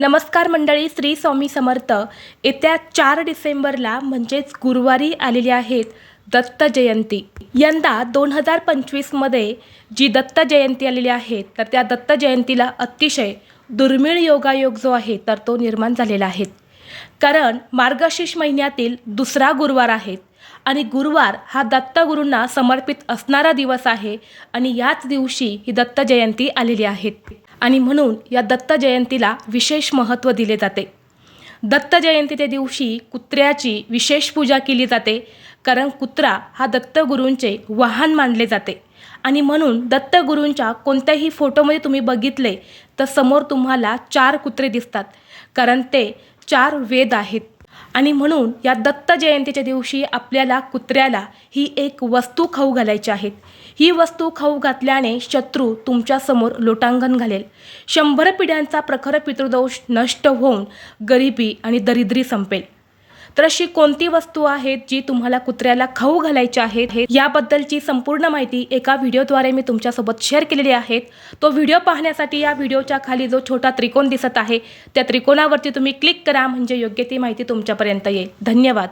नमस्कार मंडळी श्री स्वामी समर्थ. येत्या चार डिसेंबरला म्हणजेच गुरुवारी आलेली आहेत दत्त जयंती. यंदा दोन हजार पंचवीसमध्ये जी दत्त जयंती आलेली आहे तर त्या दत्त जयंतीला अतिशय दुर्मिळ योगायोग जो आहे तर तो निर्माण झालेला आहे. कारण मार्गशीर्ष महिन्यातील दुसरा गुरुवार आहे आणि गुरुवार हा दत्तगुरूंना समर्पित असणारा दिवस आहे आणि याच दिवशी ही दत्त जयंती आलेली आहे. आणि म्हणून या दत्त जयंतीला विशेष महत्त्व दिले जाते. दत्त जयंतीच्या दिवशी कुत्र्याची विशेष पूजा केली जाते कारण कुत्रा हा दत्तगुरूंचे वाहन मानले जाते. आणि म्हणून दत्तगुरूंच्या कोणत्याही फोटोमध्ये तुम्ही बघितले तर समोर तुम्हाला चार कुत्रे दिसतात कारण ते चार वेद आहेत. आणि म्हणून या दत्त जयंतीच्या दिवशी आपल्याला कुत्र्याला ही एक वस्तू खाऊ घालायची आहेत ही वस्तू खाऊ घातल्याने शत्रू तुमच्यासमोर लोटांगण घालेल. शंभर पिढ्यांचा प्रखर पितृदोष नष्ट होऊन गरिबी आणि दरिद्री संपेल. तर अशी कोणती वस्तू आहेत जी तुम्हाला कुत्र्याला खाऊ घालायची आहेत हे याबद्दलची संपूर्ण माहिती एका व्हिडिओद्वारे मी तुमच्यासोबत शेअर केलेली आहे. तो व्हिडिओ पाहण्यासाठी या व्हिडिओच्या खाली जो छोटा त्रिकोण दिसत आहे त्या त्रिकोणावरती तुम्ही क्लिक करा म्हणजे योग्य ती माहिती तुमच्यापर्यंत येईल. धन्यवाद.